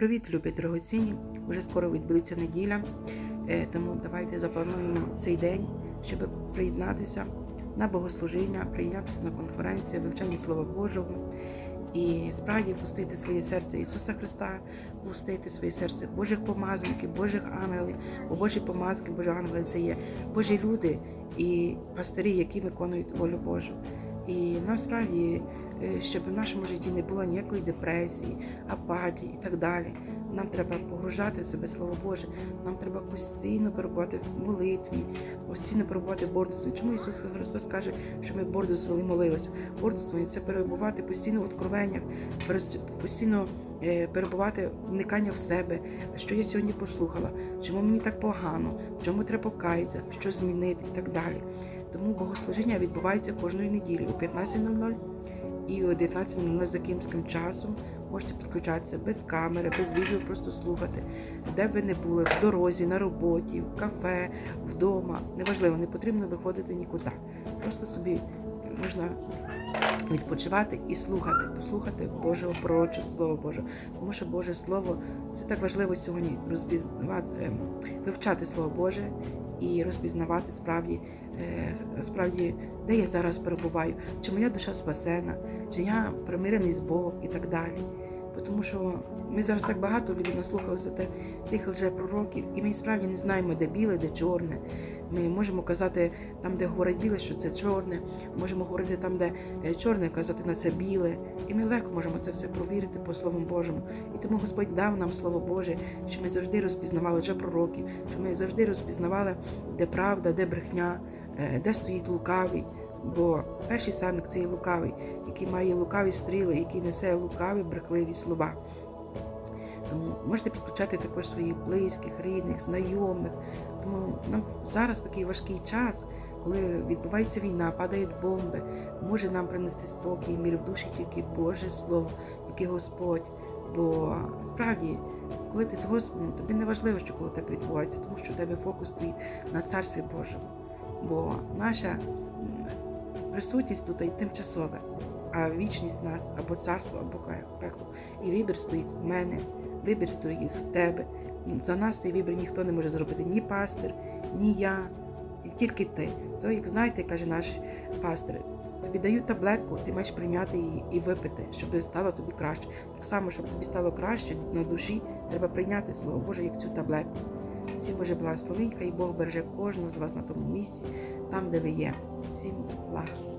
Привіт, любі дорогоцінні! Уже скоро відбудеться неділя, е, тому давайте заплануємо цей день, щоб приєднатися на богослужіння, приєднатися на конференцію, вивчання Слова Божого і справді впустити своє серце Ісуса Христа, впустити своє серце Божих помазників, Божих ангелів, бо Божі помазки, Божі ангели це є Божі люди і пастирі, які виконують волю Божу. І насправді, е, щоб в нашому житті не було ніякої депресії, апатії і так далі. Нам треба погружати в себе Слово Боже. Нам треба постійно перебувати в молитві, постійно перебувати бордосом. Чому Ісус Христос каже, що ми бордоствували молилися? Бордоство це перебувати постійно в откровеннях, постійно перебувати вникання в себе, що я сьогодні послухала, чому мені так погано, чому треба покаятися, що змінити і так далі. Тому богослужіння відбувається кожної неділі о 15.00 і о 19.00 за київським часом. Можете підключатися без камери, без відео, просто слухати, де би не були, в дорозі, на роботі, в кафе, вдома. Неважливо, не потрібно виходити нікуди. Просто собі можна відпочивати і слухати, послухати Божого пророчого Слово Боже. Тому що Боже Слово це так важливо сьогодні розпізнавати, ем, вивчати Слово Боже і розпізнавати справді, е, справді, де я зараз перебуваю, чи моя душа спасена, чи я примирений з Богом і так далі. Тому що ми зараз так багато людей наслухалися тих лжепророків, і ми справді не знаємо, де біле, де чорне. Ми можемо казати там, де говорить біле, що це чорне. Можемо говорити там, де е, чорне, казати на це біле. І ми легко можемо це все провірити по Слову Божому. І тому Господь дав нам Слово Боже, що ми завжди розпізнавали вже пророків, що ми завжди розпізнавали, де правда, де брехня, е, де стоїть лукавий. Бо перший садник це є лукавий, який має лукаві стріли, який несе лукаві брехливі слова. Тому можете підключати також своїх близьких, рідних, знайомих. Тому нам зараз такий важкий час, коли відбувається війна, падають бомби, може нам принести спокій, мір в душі тільки Боже Слово, тільки Господь. Бо справді, коли ти з Господом, тобі не важливо, що коло тебе відбувається, тому що у тебе фокус стоїть на царстві Божому. Бо наша присутність тут і тимчасове, а вічність нас або царство, або пекло. І вибір стоїть в мене, вибір стоїть в тебе. За нас цей вибір ніхто не може зробити, ні пастир, ні я, тільки ти. То, як знаєте, каже наш пастир, тобі дають таблетку, ти маєш прийняти її і випити, щоб стало тобі краще. Так само, щоб тобі стало краще на душі, треба прийняти слово Боже, як цю таблетку. Всім Боже благословень, хай Бог береже кожного з вас на тому місці, там, де ви є. Всім благ.